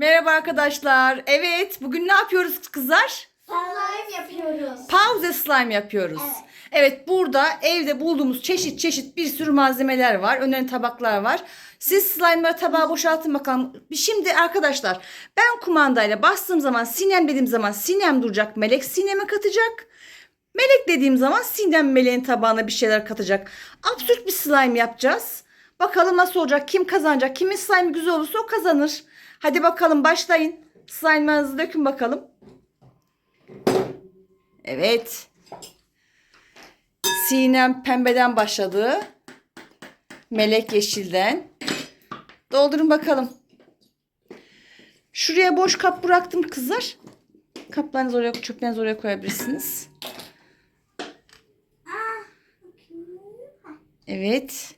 Merhaba arkadaşlar. Evet, bugün ne yapıyoruz kızlar? Slime yapıyoruz. Pause slime yapıyoruz. Evet. Evet, burada evde bulduğumuz çeşit çeşit bir sürü malzemeler var. Önlerinde tabaklar var. Siz slime'ları tabağa boşaltın bakalım. Şimdi arkadaşlar ben kumandayla bastığım zaman sinem dediğim zaman sinem duracak. Melek sineme katacak. Melek dediğim zaman sinem meleğin tabağına bir şeyler katacak. Absürt bir slime yapacağız. Bakalım nasıl olacak? Kim kazanacak? Kimin slime güzel olursa o kazanır. Hadi bakalım başlayın. Slime'larınızı dökün bakalım. Evet. Sinem pembeden başladı. Melek yeşilden. Doldurun bakalım. Şuraya boş kap bıraktım kızlar. Kaplarınızı oraya, çöplerinizi oraya koyabilirsiniz. Evet.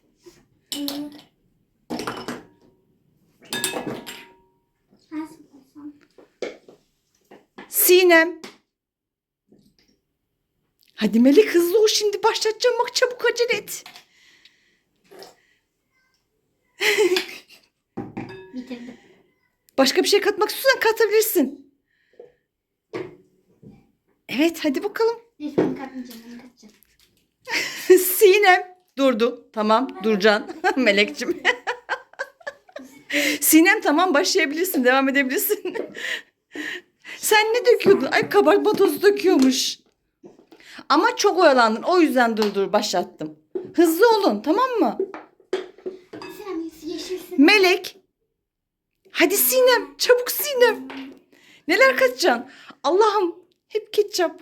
Sinem. Hadi Melek hızlı ol şimdi başlatacağım bak çabuk acele et. Bitirdim. Başka bir şey katmak istiyorsan katabilirsin. Evet hadi bakalım. Neyse bunu katmayacağım. Bunu katacağım. Sinem durdu. Tamam duracaksın Melek'cim. Sinem tamam başlayabilirsin devam edebilirsin. Sen ne döküyordun? Ay kabartma tozu döküyormuş. Ama çok oyalandın o yüzden dur dur başlattım. Hızlı olun tamam mı? Yeşilsin. Melek. Hadi Sinem çabuk Sinem. Neler katacaksın? Allah'ım hep ketçap.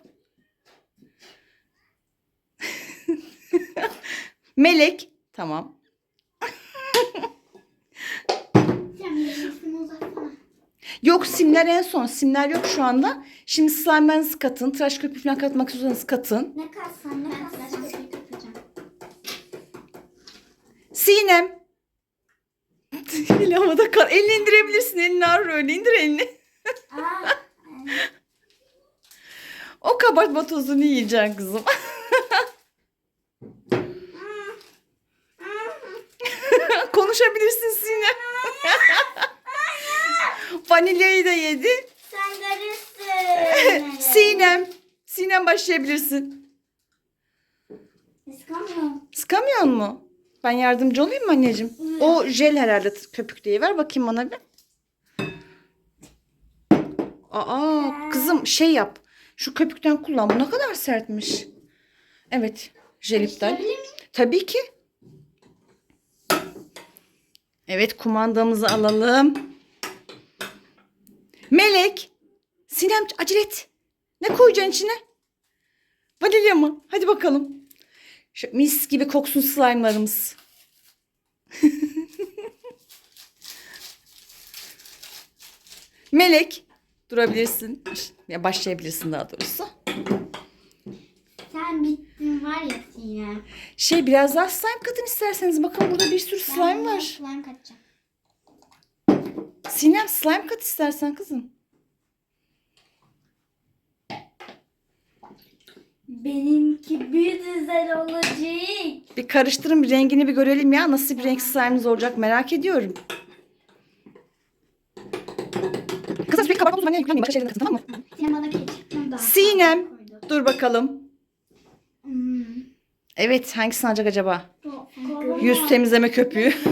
Melek. Tamam. Sen yeşilsin uzatsana. Yok simler en son. Simler yok şu anda. Şimdi slime'larınızı katın. Tıraş köpüğü falan katmak istiyorsanız katın. Ne katsan ne katacağım. Sinem. Havada kal. Elini indirebilirsin. Elini ağrır öyle. İndir elini. Aa. O kabartma tozunu yiyeceksin kızım. Konuşabilirsin Sinem. Vanilyayı da yedi. Sen garipsin. Sinem. Sinem başlayabilirsin. Iskamıyorum. Sıkamıyor mu? Ben yardımcı olayım mı anneciğim? O jel herhalde köpük diye. Ver bakayım bana bir. Aa kızım şey yap. Şu köpükten kullan. Bu ne kadar sertmiş. Evet. Jel iptal. Tabii ki. Evet kumandamızı alalım. Melek. Sinem acele et. Ne koyacaksın içine? Vanilya mı? Hadi bakalım. Şu mis gibi koksun slime'larımız. Melek. Durabilirsin. Ya başlayabilirsin daha doğrusu. Sen bittin var ya Sinem. Şey biraz daha slime katın isterseniz. Bakın burada bir sürü slime var. Slime katacağım. Sinem slime kat istersen kızım. Benimki bir güzel olacak. Bir karıştırın bir rengini bir görelim ya. Nasıl bir renk slime'ınız olacak merak ediyorum. Kızım bir kabartma uzmanı yüklenmeyin. Başka şeylerden katın tamam mı? Sinemada ketçaptan daha Sinem. Dur bakalım. Hmm. Evet hangisini alacak acaba? Yüz temizleme köpüğü.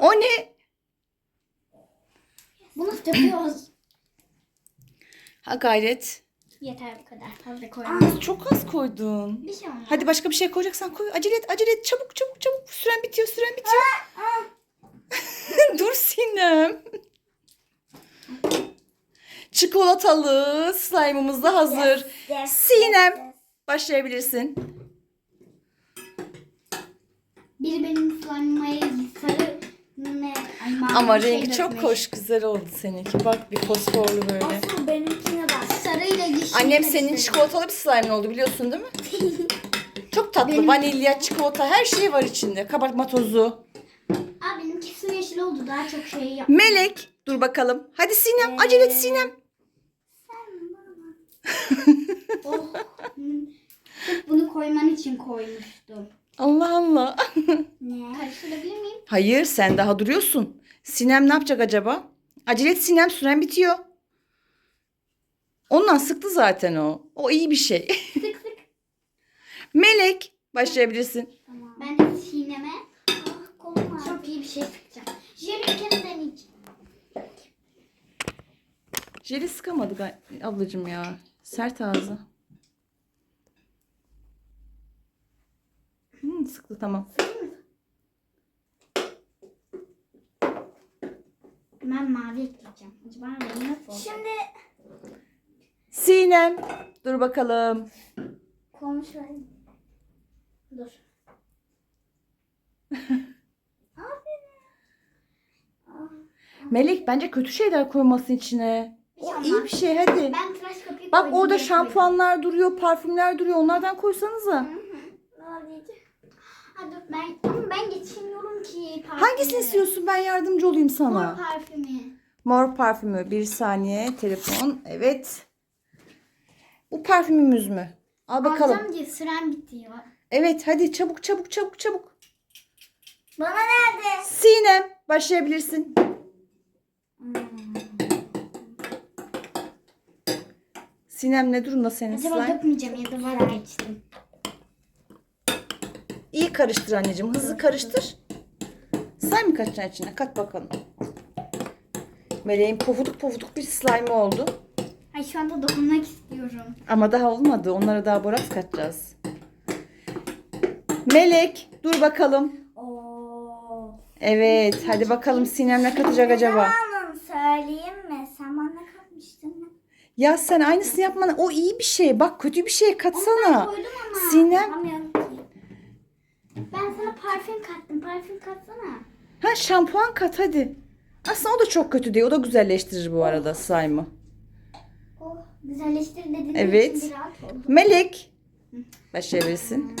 O ne? Bunu döküyoruz. Ha gayret. Yeter bu kadar. Fazla koyalım. Çok az koydun. Bir şey olmaz. Hadi başka bir şey koyacaksan koy. Acele et, acele et. Çabuk, çabuk, çabuk. Süren bitiyor, süren bitiyor. Dur Sinem. Çikolatalı slime'ımız da hazır. Sinem. Başlayabilirsin. Biri benim slime'ıma sarı ne? Ay, Ama şey rengi çok hoş, güzel oldu seninki. Bak bir fosforlu böyle. Asıl yeşil. Annem senin çikolatalı bir slime oldu biliyorsun değil mi? Çok tatlı. Benim- Vanilya, çikolata her şey var içinde. Kabartma tozu. Aa benimki su yeşil oldu. Daha çok şey yap. Melek. Dur bakalım. Hadi Sinem. Acele et Sinem. oh. hmm. Bunu koyman için koymuştum. Allah Allah. Ne? Karıştırabilir miyim? Hayır sen daha duruyorsun. Sinem ne yapacak acaba? Acele et Sinem süren bitiyor. Ondan sıktı zaten o. O iyi bir şey. Sık sık. Melek başlayabilirsin. Tamam. Ben de sineme ah, kolum çok iyi bir şey sıkacağım. Jeli bir kere deneyeceğim. Jeli sıkamadı gal- ablacığım ya. Sert ağzı. Hmm, sıktı tamam. Ben mavi ekleyeceğim. Acaba rengi nasıl olacak? Şimdi Sinem. Dur bakalım. şöyle. Dur. Melek bence kötü şeyler koymasın içine. O Hiç iyi bir şey hadi. Ben tıraş köpüğü Bak koydum orada diye şampuanlar duruyor, parfümler duruyor. Onlardan koysanıza. koydum. Hı hı. Diyeceğim. Ha, dur, ben, ama ben geçemiyorum ki. parfümü. Hangisini istiyorsun? Ben yardımcı olayım sana. Mor parfümü. Mor parfümü. Bir saniye. Telefon. Evet. Bu parfümümüz mü? Al bakalım. Alacağım diye süren bitiyor. Evet hadi çabuk çabuk çabuk çabuk. Bana nerede? Sinem başlayabilirsin. Sinem ne durumda senin Acaba slime? dökmeyeceğim ya da vazgeçtim. İyi karıştır anneciğim. Hızlı karıştır. Sen mi katacaksın içine? Kat bakalım. Meleğin pofuduk pofuduk bir slime oldu. Ay şu anda dokunmak istiyorum. Ama daha olmadı. Onlara daha boraks katacağız. Melek dur bakalım. Oo. Evet hadi bakalım Sinem ne katacak acaba? Tamam söyleyeyim mi? Sen bana katmıştın? Ya sen aynısını yapmana o iyi bir şey. Bak kötü bir şey Onu ben katsana. koydum ama. Sinem. Ki. Ben sana parfüm kattım. Parfüm katsana. Ha şampuan kat hadi. Aslında o da çok kötü değil. O da güzelleştirir bu arada slime'ı. Oh güzelleştir dediğin Evet. için bir rahat oldum. Melek. Başlayabilirsin.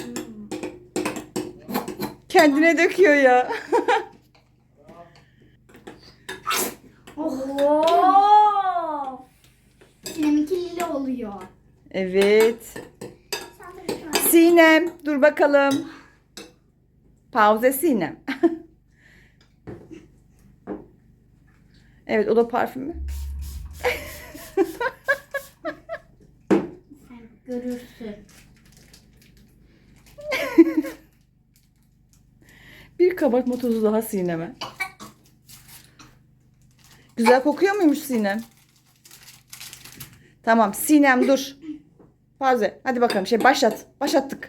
Kendine döküyor ya. Oh. Sineminki lila oluyor. evet. Sinem dur bakalım. Pauze Sinem. evet o da parfümü. Görürsün. Bir kabartma tozu daha Sinem'e. Güzel kokuyor muymuş Sinem? Tamam Sinem dur. Pauze. Hadi bakalım şey başlat. Başlattık.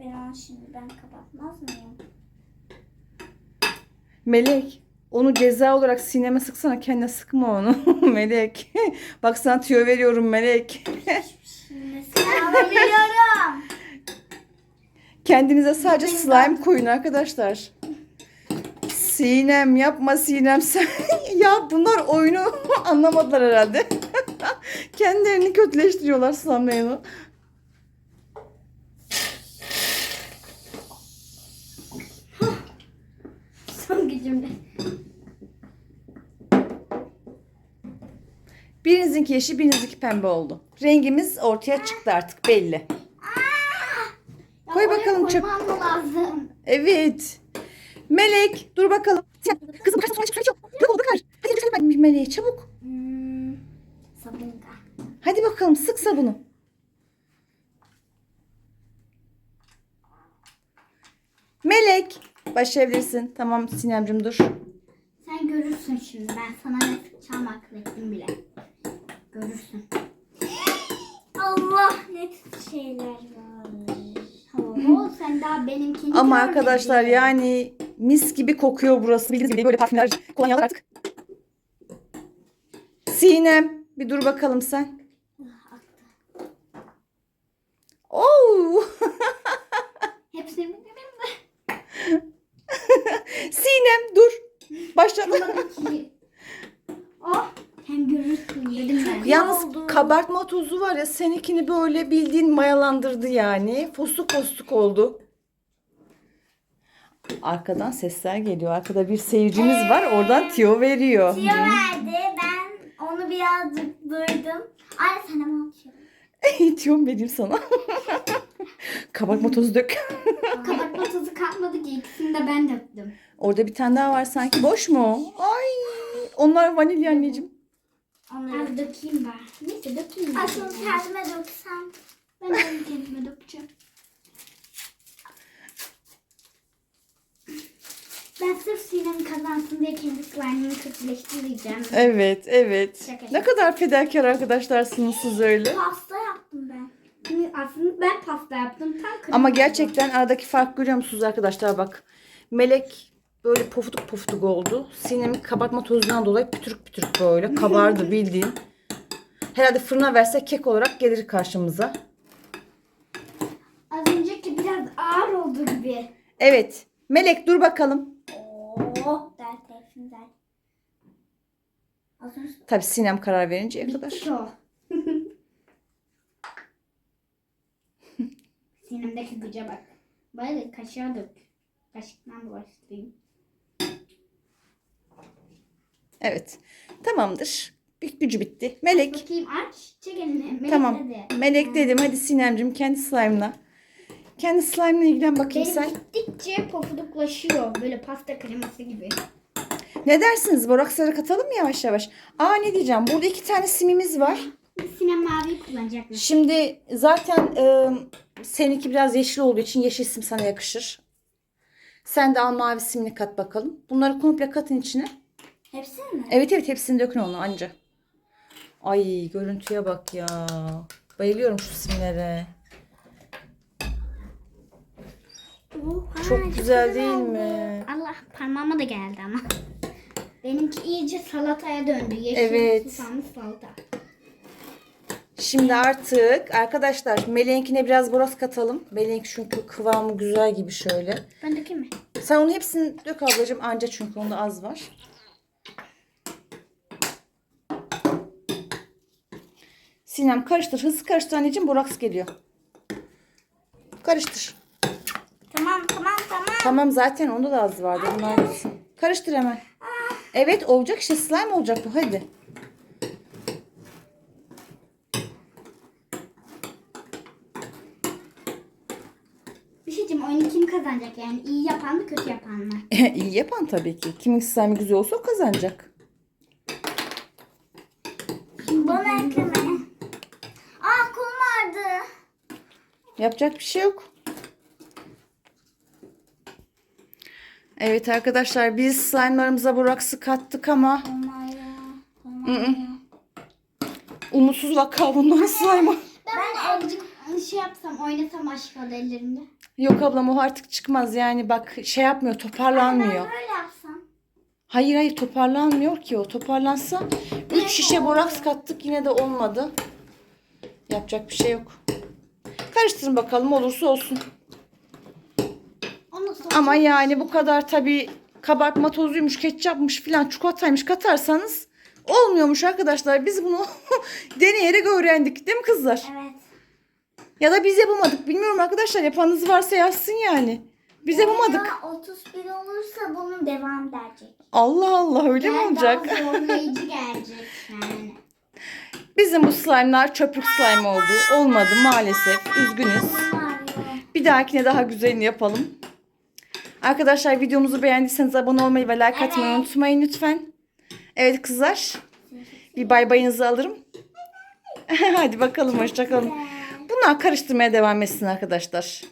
Ben şimdi ben kapatmaz mıyım? Melek onu ceza olarak sineme sıksana kendine sıkma onu. Melek. Bak sana tüyo veriyorum Melek. Veriyorum. Kendinize sadece slime koyun arkadaşlar. Sinem yapma Sinem sen. ya bunlar oyunu anlamadılar herhalde. Kendilerini kötüleştiriyorlar slime'la. Son gücümle. Birinizinki yeşil birinizinki pembe oldu. Rengimiz ortaya çıktı artık belli. Ya Koy oraya bakalım çöp. koymam mı lazım? Evet. Melek dur bakalım. Sen, kızım kaç kaç yok. Yok oldu kaç. Hadi yürü ben Meleğe çabuk. Hmm, sabunga. Hadi bakalım sık sabunu. Melek. Başlayabilirsin. Tamam Sinemcim dur. Sen görürsün şimdi. Ben sana ne sıkacağım akıl ettim bile. Görürsün. Allah ne tür şeyler var. Oo, sen daha benimkini Ama görmedin. arkadaşlar yani mis gibi kokuyor burası. Bildiğiniz gibi böyle parfümler, kolonyalar artık. Sinem bir dur bakalım sen. Oo! Hepsini bilirim de. Sinem dur. Başladı. Oh sen görürsün dedim ben. Yalnız kabartma tozu var ya seninkini böyle bildiğin mayalandırdı yani. Fostuk fostuk oldu. Arkadan sesler geliyor. Arkada bir seyircimiz var. Oradan tiyo veriyor. Tiyo verdi. Ben onu birazcık duydum. Anne sana mı açıyorum? Diyorum vereyim sana. Kabartma tozu dök. Kabartma tozu katmadı ki ikisini de ben döktüm. Orada bir tane daha var sanki. Boş mu? Ay. Onlar vanilya anneciğim. Onları Az dökeyim ben. Neyse dökeyim. Aslında kendime döksem. Ben de kendime dökeceğim. Ben sırf Sinem kazansın diye kendi slime'ımı kötüleştireceğim. Evet, evet. Şaka Ne kadar fedakar arkadaşlarsınız siz öyle. Pasta yaptım ben. Şimdi Aslında ben pasta yaptım. Tam Ama gerçekten aradaki fark görüyor musunuz arkadaşlar bak. Melek böyle pofuduk pofuduk oldu. Sinem kabartma tozundan dolayı pütürük pütürük böyle kabardı bildiğin. Herhalde fırına versek kek olarak gelir karşımıza. Az önceki biraz ağır oldu gibi. Evet. Melek dur bakalım. Oo, dert hepsini dert. Az önce Tabii Sinem karar verinceye kadar. bitti o. Sinem'deki güce bak. Böyle kaşığa dök. Kaşıktan bulaştırayım. Evet. Tamamdır. Bir gücü bitti. Melek. Bakayım aç. Çek elini. Melek Tamam. dedi. Melek dedim. Hadi Sinemcim kendi slime'la. Kendi slime'la ilgilen bakayım Benim sen. gittikçe pofuduklaşıyor. Böyle pasta kreması gibi. Ne dersiniz? Boraksları katalım mı yavaş yavaş? Aa ne diyeceğim? Burada iki tane simimiz var. Sinem maviyi kullanacak mı? Şimdi zaten e, seninki biraz yeşil olduğu için yeşil sim sana yakışır. Sen de al mavi simini kat bakalım. Bunları komple katın içine. Hepsini mi? Evet evet hepsini dökün onu anca. Ay görüntüye bak ya. Bayılıyorum şu simlere. Oha, Çok güzel değil oldu. mi? Allah parmağıma da geldi ama. Benimki iyice salataya döndü. Yeşil Evet. susamlı salata. Şimdi artık arkadaşlar Meleğinkine biraz boraz katalım. Meleğink çünkü kıvamı güzel gibi şöyle. Ben dökeyim mi? Sen onun hepsini dök ablacığım anca çünkü onda az var. Sinem karıştır. Hızlı karıştır anneciğim. Boraks geliyor. Karıştır. Tamam tamam tamam. Tamam zaten onda da az vardı. Bunlar gitsin. Karıştır hemen. Evet olacak işte slime olacak bu hadi. Bir şey oyunu kim kazanacak yani? iyi yapan mı kötü yapan mı? İyi yapan tabii ki. Kimin slime güzel olsa o kazanacak. Bana ekleme. Aa kolum vardı. Yapacak bir şey yok. Evet arkadaşlar biz slime'larımıza boraksı kattık ama. Hı hı. umutsuz vaka bunların slime'ı. Ben azıcık şey yapsam oynasam aşk ellerimde. Yok ablam o artık çıkmaz yani bak şey yapmıyor toparlanmıyor. Ben böyle yapsam. Hayır hayır toparlanmıyor ki o. Toparlansa 3 şişe boraks kattık yine de olmadı. Yapacak bir şey yok. Karıştırın bakalım olursa olsun. Ama yani bu kadar tabii kabartma tozuymuş, ketçapmış filan çikolataymış katarsanız olmuyormuş arkadaşlar. Biz bunu deneyerek öğrendik değil mi kızlar? Evet. Ya da biz yapamadık. Bilmiyorum arkadaşlar yapanınız varsa yazsın yani. Biz yapamadık. Ya 31 olursa bunun devam gelecek. Allah Allah öyle mi Yani olacak? Daha zorlayıcı gelecek yani. Bizim bu slime'lar çöplük slime oldu. Olmadı maalesef. Üzgünüz. Bir dahakine daha güzelini yapalım. Arkadaşlar videomuzu beğendiyseniz abone olmayı ve like atmayı unutmayın lütfen. Evet kızlar. Bir bay bayınızı alırım. Hadi bakalım hoşçakalın. Bunlar karıştırmaya devam etsin arkadaşlar.